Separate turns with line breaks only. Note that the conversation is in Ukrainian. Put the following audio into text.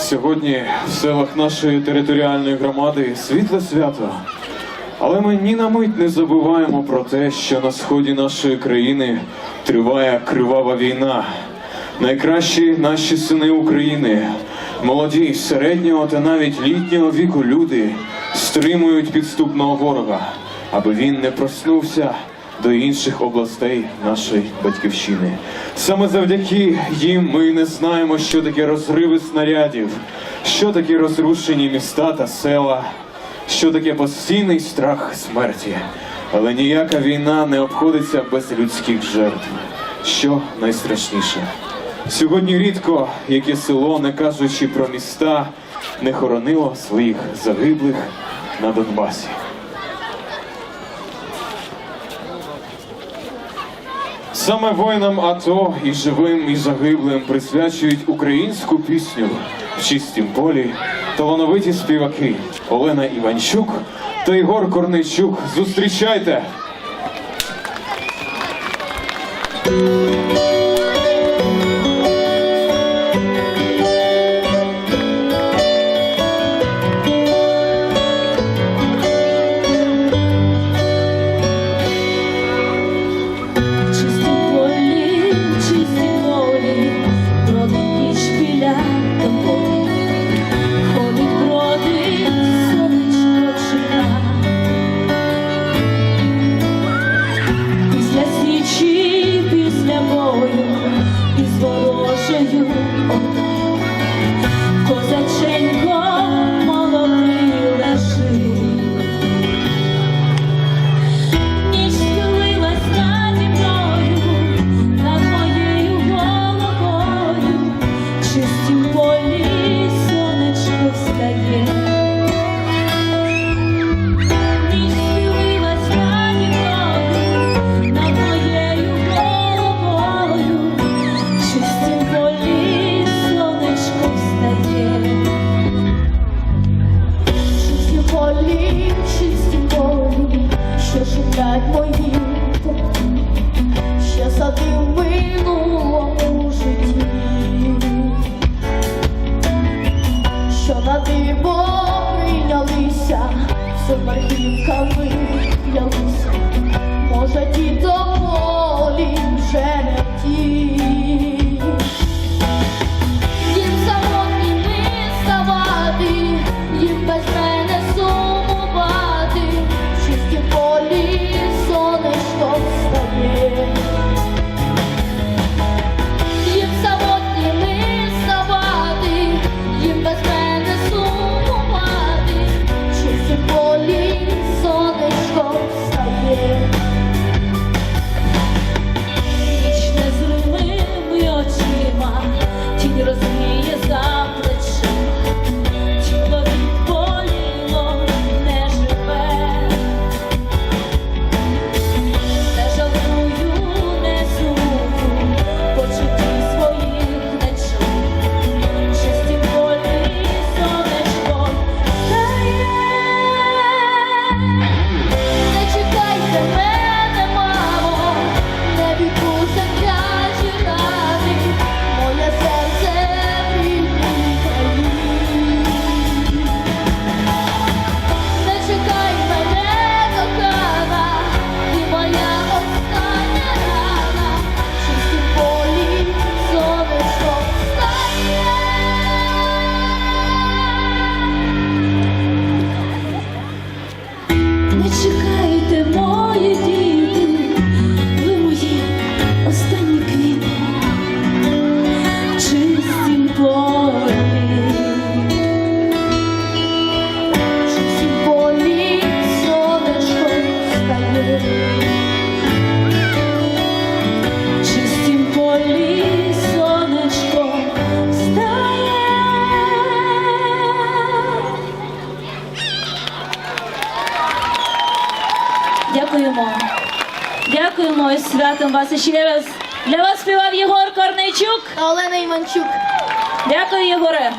Сьогодні в селах нашої територіальної громади світле свято. Але ми ні на мить не забуваємо про те, що на сході нашої країни триває кривава війна. Найкращі наші сини України, молоді, середнього та навіть літнього віку люди стримують підступного ворога, аби він не проснувся до інших областей нашої батьківщини. Саме завдяки їм ми не знаємо, що таке розриви снарядів, що таке розрушені міста та села, що таке постійний страх смерті. Але ніяка війна не обходиться без людських жертв. Що найстрашніше. Сьогодні рідко яке село, не кажучи про міста, не хоронило своїх загиблих на Донбасі. Саме воїнам АТО і живим, і загиблим присвячують українську пісню в чистім полі талановиті співаки Олена Іванчук та Ігор Корничук. Зустрічайте!
Що на диво прийнялися, все верхівками ялися, може ті полі вже не ті. Дякуємо. Дякуємо і святом вас ще раз. Для вас співав Єгор Корнейчук.
Олена Іванчук.
Дякую, Єгоре.